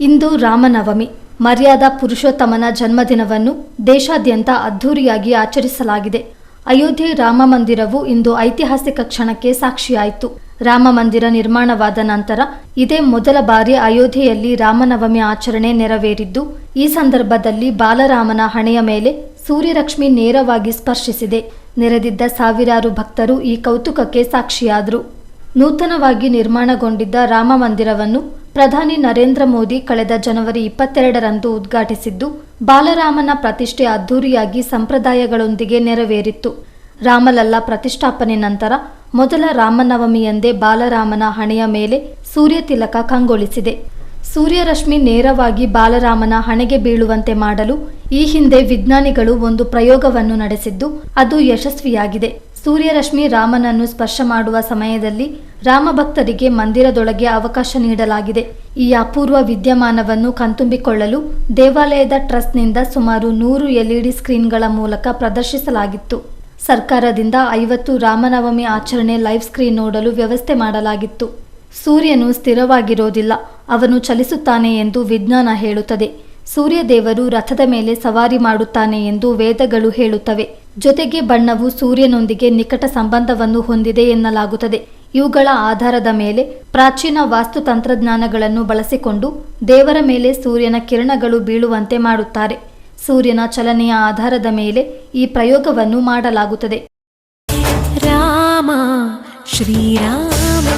ಇಂದು ರಾಮನವಮಿ. ಮರ್ಯಾದಾ ಪುರುಷೋತ್ತಮನ ಜನ್ಮದಿನವನ್ನು ದೇಶಾದ್ಯಂತ ಅದ್ಧೂರಿಯಾಗಿ ಆಚರಿಸಲಾಗಿದೆ. ಅಯೋಧ್ಯೆ ರಾಮ ಮಂದಿರವು ಇಂದು ಐತಿಹಾಸಿಕ ಕ್ಷಣಕ್ಕೆ ಸಾಕ್ಷಿಯಾಯಿತು. ರಾಮ ಮಂದಿರ ನಿರ್ಮಾಣವಾದ ನಂತರ ಇದೇ ಮೊದಲ ಬಾರಿ ಅಯೋಧ್ಯೆಯಲ್ಲಿ ರಾಮನವಮಿ ಆಚರಣೆ ನೆರವೇರಿದ್ದು, ಈ ಸಂದರ್ಭದಲ್ಲಿ ಬಾಲರಾಮನ ಹಣೆಯ ಮೇಲೆ ಸೂರ್ಯರಕ್ಷ್ಮಿ ನೇರವಾಗಿ ಸ್ಪರ್ಶಿಸಿದೆ. ನೆರೆದಿದ್ದ ಸಾವಿರಾರು ಭಕ್ತರು ಈ ಕೌತುಕಕ್ಕೆ ಸಾಕ್ಷಿಯಾದರು. ನೂತನವಾಗಿ ನಿರ್ಮಾಣಗೊಂಡಿದ್ದ ರಾಮ ಮಂದಿರವನ್ನು ಪ್ರಧಾನಿ ನರೇಂದ್ರ ಮೋದಿ ಕಳೆದ ಜನವರಿ ಇಪ್ಪತ್ತೆರಡರಂದು ಉದ್ಘಾಟಿಸಿದ್ದು, ಬಾಲರಾಮನ ಪ್ರತಿಷ್ಠೆ ಅದ್ದೂರಿಯಾಗಿ ಸಂಪ್ರದಾಯಗಳೊಂದಿಗೆ ನೆರವೇರಿತ್ತು. ರಾಮಲಲ್ಲಾ ಪ್ರತಿಷ್ಠಾಪನೆ ನಂತರ ಮೊದಲ ರಾಮನವಮಿಯಂದೇ ಬಾಲರಾಮನ ಹಣೆಯ ಮೇಲೆ ಸೂರ್ಯ ತಿಲಕ ಕಂಗೊಳಿಸಿದೆ. ಸೂರ್ಯರಶ್ಮಿ ನೇರವಾಗಿ ಬಾಲರಾಮನ ಹಣೆಗೆ ಬೀಳುವಂತೆ ಮಾಡಲು ಈ ಹಿಂದೆ ವಿಜ್ಞಾನಿಗಳು ಒಂದು ಪ್ರಯೋಗವನ್ನು ನಡೆಸಿದ್ದು, ಅದು ಯಶಸ್ವಿಯಾಗಿದೆ. ಸೂರ್ಯರಶ್ಮಿ ರಾಮನನ್ನು ಸ್ಪರ್ಶ ಮಾಡುವ ಸಮಯದಲ್ಲಿ ರಾಮ ಭಕ್ತರಿಗೆ ಮಂದಿರದೊಳಗೆ ಅವಕಾಶ ನೀಡಲಾಗಿದೆ. ಈ ಅಪೂರ್ವ ವಿದ್ಯಮಾನವನ್ನು ಕಣ್ತುಂಬಿಕೊಳ್ಳಲು ದೇವಾಲಯದ ಟ್ರಸ್ಟ್ನಿಂದ ಸುಮಾರು ನೂರು ಎಲ್ಇಡಿ ಸ್ಕ್ರೀನ್ಗಳ ಮೂಲಕ ಪ್ರದರ್ಶಿಸಲಾಗಿತ್ತು. ಸರ್ಕಾರದಿಂದ ಐವತ್ತು ರಾಮನವಮಿ ಆಚರಣೆ ಲೈವ್ ಸ್ಕ್ರೀನ್ ನೋಡಲು ವ್ಯವಸ್ಥೆ ಮಾಡಲಾಗಿತ್ತು. ಸೂರ್ಯನು ಸ್ಥಿರವಾಗಿರೋದಿಲ್ಲ, ಅವನು ಚಲಿಸುತ್ತಾನೆ ಎಂದು ವಿಜ್ಞಾನ ಹೇಳುತ್ತದೆ. ಸೂರ್ಯದೇವರು ರಥದ ಮೇಲೆ ಸವಾರಿ ಮಾಡುತ್ತಾನೆ ಎಂದು ವೇದಗಳು ಹೇಳುತ್ತವೆ. ಜೊತೆಗೆ ಬಣ್ಣವು ಸೂರ್ಯನೊಂದಿಗೆ ನಿಕಟ ಸಂಬಂಧವನ್ನು ಹೊಂದಿದೆ ಎನ್ನಲಾಗುತ್ತದೆ. ಇವುಗಳ ಆಧಾರದ ಮೇಲೆ ಪ್ರಾಚೀನ ವಾಸ್ತು ತಂತ್ರಜ್ಞಾನಗಳನ್ನು ಬಳಸಿಕೊಂಡು ದೇವರ ಮೇಲೆ ಸೂರ್ಯನ ಕಿರಣಗಳು ಬೀಳುವಂತೆ ಮಾಡುತ್ತಾರೆ. ಸೂರ್ಯನ ಚಲನೆಯ ಆಧಾರದ ಮೇಲೆ ಈ ಪ್ರಯೋಗವನ್ನು ಮಾಡಲಾಗುತ್ತದೆ. ರಾಮ ಶ್ರೀರಾಮ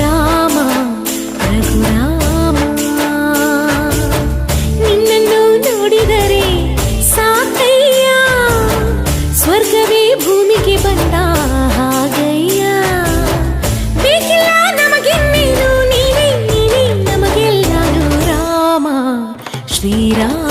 ರಾಮ ರಘುರಾಮ ನಿನ್ನನ್ನು ನೋಡಿದರೆ ಸಾಕಯ್ಯ ಸ್ವರ್ಗವೇ ಭೂಮಿಗೆ ಬಂದ శ్రీరామ